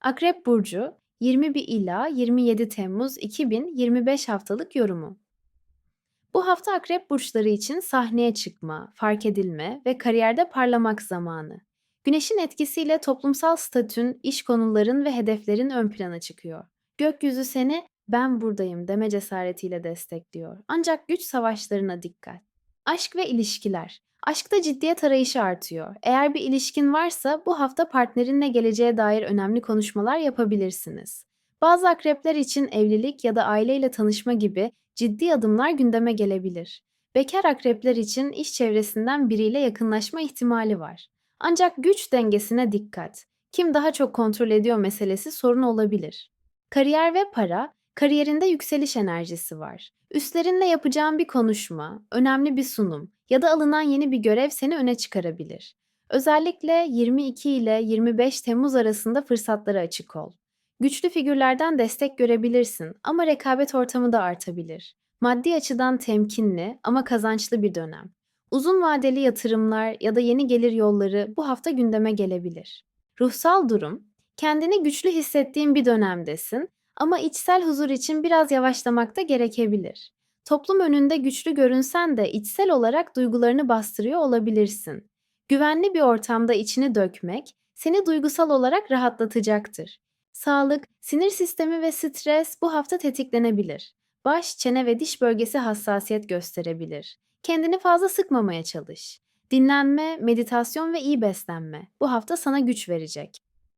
Akrep Burcu 21 ila 27 Temmuz 2025 haftalık yorumu. Bu hafta akrep burçları için sahneye çıkma, fark edilme ve kariyerde parlamak zamanı. Güneşin etkisiyle toplumsal statün, iş konuların ve hedeflerin ön plana çıkıyor. Gökyüzü seni ben buradayım deme cesaretiyle destekliyor. Ancak güç savaşlarına dikkat. Aşk ve ilişkiler. Aşkta ciddiyet arayışı artıyor. Eğer bir ilişkin varsa bu hafta partnerinle geleceğe dair önemli konuşmalar yapabilirsiniz. Bazı akrepler için evlilik ya da aileyle tanışma gibi ciddi adımlar gündeme gelebilir. Bekar akrepler için iş çevresinden biriyle yakınlaşma ihtimali var. Ancak güç dengesine dikkat. Kim daha çok kontrol ediyor meselesi sorun olabilir. Kariyer ve para, kariyerinde yükseliş enerjisi var. Üstlerinle yapacağın bir konuşma, önemli bir sunum ya da alınan yeni bir görev seni öne çıkarabilir. Özellikle 22 ile 25 Temmuz arasında fırsatlara açık ol. Güçlü figürlerden destek görebilirsin ama rekabet ortamı da artabilir. Maddi açıdan temkinli ama kazançlı bir dönem. Uzun vadeli yatırımlar ya da yeni gelir yolları bu hafta gündeme gelebilir. Ruhsal durum, kendini güçlü hissettiğin bir dönemdesin ama içsel huzur için biraz yavaşlamak da gerekebilir. Toplum önünde güçlü görünsen de içsel olarak duygularını bastırıyor olabilirsin. Güvenli bir ortamda içini dökmek seni duygusal olarak rahatlatacaktır. Sağlık, sinir sistemi ve stres bu hafta tetiklenebilir. Baş, çene ve diş bölgesi hassasiyet gösterebilir. Kendini fazla sıkmamaya çalış. Dinlenme, meditasyon ve iyi beslenme bu hafta sana güç verecek.